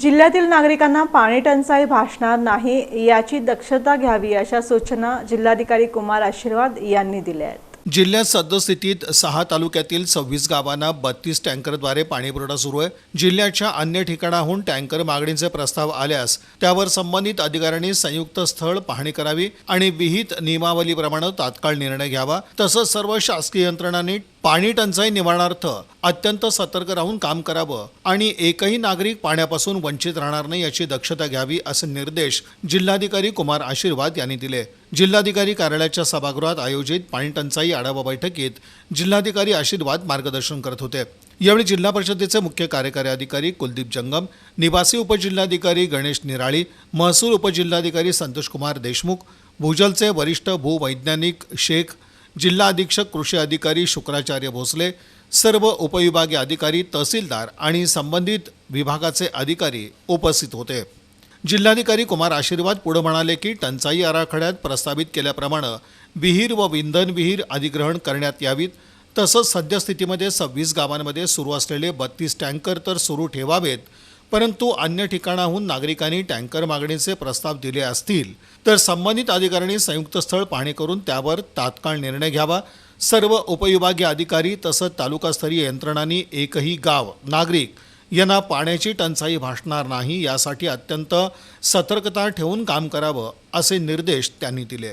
जिल्ह्यातील नागरिकांना पाणी टंचाई भासणार नाही याची दक्षता घ्यावी अशा सूचना जिल्हाधिकारी कुमार आशीर्वाद यांनी दिल्या आहेत. जिल्ह्यात सद्यस्थितीत सहा तालुक्यातील सव्वीस गावांना बत्तीस टँकरद्वारे पाणीपुरवठा सुरू आहे. जिल्ह्याच्या अन्य ठिकाणाहून टँकर मागणीचे प्रस्ताव आल्यास त्यावर संबंधित अधिकाऱ्यांनी संयुक्त स्थळ पाहणी करावी आणि विहित नियमावलीप्रमाणे तात्काळ निर्णय घ्यावा. तसंच सर्व शासकीय यंत्रणांनी पाणी टंचाई निवारणार्थ अत्यंत सतर्क राहून काम करावं आणि एकही नागरिक पाण्यापासून वंचित राहणार नाही याची दक्षता घ्यावी असे निर्देश जिल्हाधिकारी कुमार आशीर्वाद यांनी दिले. जिल्हाधिकारी कार्यालयाच्या सभागृहात आयोजित पाणीटंचाई आढावा बैठकीत जिल्हाधिकारी आशीर्वाद मार्गदर्शन करत होते. यावेळी जिल्हा परिषदेचे मुख्य कार्यकारी अधिकारी कुलदीप जंगम निवासी उपजिल्हाधिकारी गणेश निराळी महसूल उपजिल्हाधिकारी संतोषकुमार देशमुख भूजलचे वरिष्ठ भूवैज्ञानिक शेख जिल्हा अधीक्षक कृषी अधिकारी शुक्राचार्य भोसले सर्व उपविभागीय अधिकारी तहसीलदार आणि संबंधित विभागाचे अधिकारी उपस्थित होते. जिल्हाधिकारी कुमार आशीर्वाद पुढे म्हणाले की टंचाई आराखड्यात प्रस्तावित केल्याप्रमाणे विहीर व विंधन विहीर अधिग्रहण करण्यात यावीत. तसंच सद्यस्थितीमध्ये सव्वीस गावांमध्ये सुरू असलेले बत्तीस टँकर तर सुरू ठेवावेत. परंतु अन्य ठिकाणाहून नागरिकांनी टँकर मागणीचे प्रस्ताव दिले असतील. तर संबंधित अधिकाऱ्यांनी संयुक्त स्थळ पाहणी करून त्यावर तात्काळ निर्णय घ्यावा. सर्व उपविभागीय अधिकारी तसंच तालुकास्तरीय यंत्रणांनी एकही गाव नागरिक यांना पाण्याची टंचाई भासणार नाही यासाठी अत्यंत सतर्कता ठेवून काम करावं असे निर्देश त्यांनी दिले.